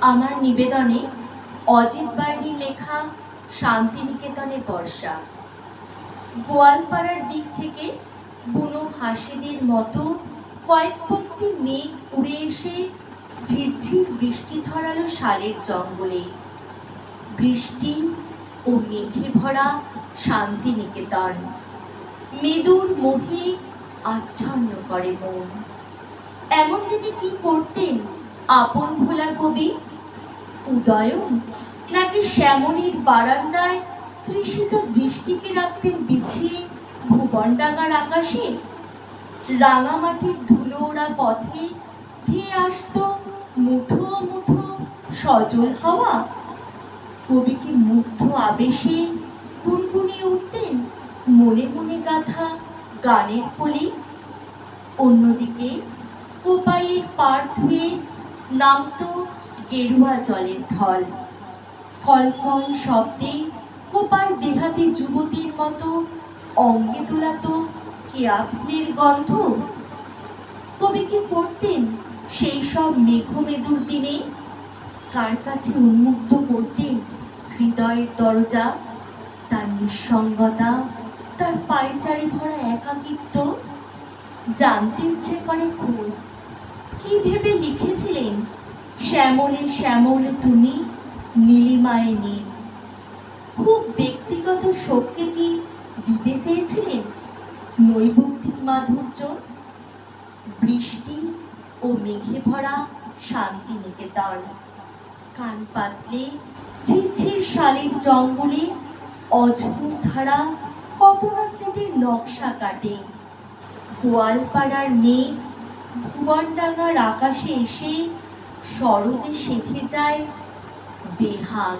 আমার নিবেদনে অজিত বাইরির লেখা শান্তিনিকেতনের বর্ষা। গোয়ালপাড়ার দিক থেকে বুনো হাসিদের মতো কয়েক পঙ্ক্তি মেঘ উড়ে এসে ঝিরঝির বৃষ্টি ছড়ালো শালের জঙ্গলে। বৃষ্টি ও মেঘে ভরা শান্তিনিকেতন। মেদুর মোহে আচ্ছন্ন করে মন। এমন দিনে কি করতেন? আপন ভোলা কবি, উদয়ন, নাকি শ্যামনির বারান্দায় তৃষিত দৃষ্টিকে রাখতেন বিছিয়ে ভুবনডাঙ্গার আকাশে? রাঙামাটির ধুলো ওড়া পথে ধেয়ে আসতো মুঠো মুঠো সজল হাওয়া। কবি কি মুগ্ধ আবেশে গুনগুনিয়ে উঠতেন মনে মনে গাথা গানের কলি? অন্যদিকে কোপাইয়ের পার ধুয়ে নামতো গেরুয়া জলের ঢল। কলকল শব্দে কোপায় দেহাতে যুবতীর মতো অঙ্গে তোলাতো কেয়া ফুলের গন্ধ? কবি কি করতেন সেই সব মেঘমেদুর দিনে? কার কাছে উন্মুক্ত করতেন হৃদয়ের দরজা? তার নিঃসঙ্গতা, তার পায়চারি ভরা একাকিত্ব? জানতে ইচ্ছে করে খুব কি ভেবে লিখেছিলেন? শ্যামলে শ্যামল তুমি, নীলিমায় নীল। খুব ব্যক্তিগত শোককে কি দিতে চেয়েছিলেন? নৈবক্তিক মাধুর্য, বৃষ্টি ও মেঘে ভরা শান্তি নিকেতন কান পাতলে ঝিরঝির শালের জঙ্গলে অঝোর ধারা কত না স্মৃতির নকশা কাটে। গোয়ালপাড়ার মেঘ ভুবনডাঙ্গার আকাশে এসে শরদে সেথে যায় বেহাগ।